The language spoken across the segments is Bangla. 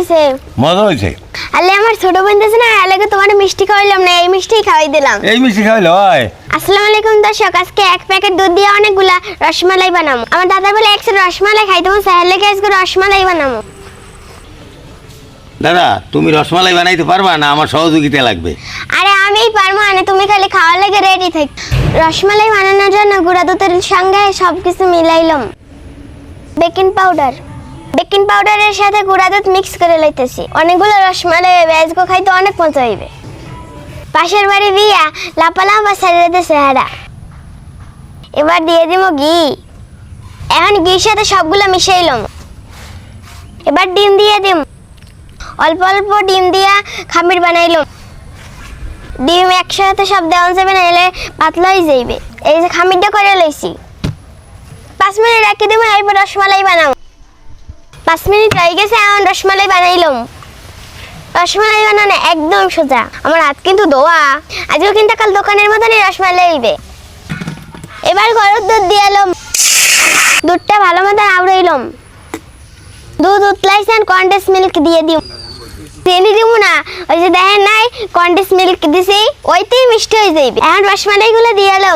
হয়েছে? মজা হয়েছে। আলে আমার ছোট বোন আছে না আলেকে তোমার মিষ্টি খাওয়াইলাম না এই মিষ্টিই খাওয়াই দিলাম। এই মিষ্টি খাইলে হয় আসসালামু আলাইকুম দর্শক আজকে এক প্যাকেট দুধ দিয়ে অনেকগুলা রসমালাই বানাবো। আমার দাদা বলে একশো রসমালাই খাই তোমার স্যার লেগে আজকে রসমালাই বানাবো। দাদা তুমি রসমালাই বানাইতে পারবা না? আমার সহযোগিতা লাগবে। আরে আমিই পারব মানে তুমি খালি খাওয়ার লেগে রেডি থাক। রসমালাই বানানোর জন্য গুঁড়া দুধের সঙ্গে সব কিছু মিলাইলাম। বেকিং পাউডার বেকিং পাউডারের সাথে গুঁড়া দুধ মিক্স করে লইতেছি। অনেকগুলো রসমালাই আজকে খাইতে অনেক মজা হইবে। পাশের বাড়ি দিয়া লাপা লাপা দিতেছে হারা এবার দিয়ে দিব ঘি। এখন ঘির সাথে সবগুলো মিশাইলাম এবার ডিম দিয়ে দিম। অল্প অল্প ডিম দিয়া খামির বানাইলাম ডিম একসাথে সব দেওয়া যাবে না এলে পাতলা হয়ে যাইবে। এই যে খামিরটা করে লইছি। পাঁচ মিনিট রাখি দেবো এরপর রসমালাই বানাও পাঁচ মিনিট হয়ে গেছে, এখন রসমালাই বানাইলাম রসমালাই বানানো একদম সোজা। আমার হাত কিন্তু দোয়া আজকেও কিন্তু কাল দোকানের মতনই রসমালাই হইবে এবার গরুর দুধ দিয়ে এলাম দুধটা ভালো মতন আউড়াইলাম দুধ উতলাইছেন, কন্ডেন্স মিল্ক দিয়ে দিও চিনি দিব না। ওই যে দেখেন নাই, কন্ডেন্স মিল্ক দিছি ওইতেই মিষ্টি হয়ে যাইবে। এখন রসমালাই গুলো দিয়ে এলো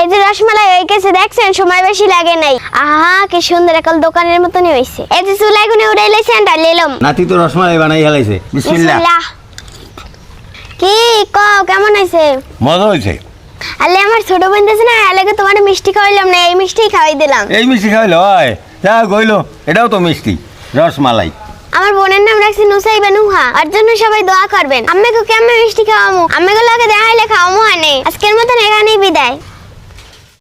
এই যে রসমালাই হয়ে গেছে দেখছেন? সময় বেশি লাগে নাই। আহা কি সুন্দর একাল দোকানের মতনই হয়েছে এই যে চুলাই গুনে উড়াই লাইছেন ডালি এলাম নাতি তো রসমালাই বানাই হেলাইছে বিসমিল্লাহ। কি ক কেমন হয়েছে মজা হয়েছে আলে আমার ছোট বোন আছে না আলেকে তোমার মিষ্টি খাওয়াইলাম না এই মিষ্টিই খাওয়াই দিলাম। এই মিষ্টি খাইলে হয় যা গইলো এটাও তো মিষ্টি রসমালাই। আমার বোনের নাম রাখছি নুসাইবা নুহা ওর জন্য সবাই দোয়া করবেন। আম্মাকে কেমন মিষ্টি খাওয়ামু? আম্মাকে লোকে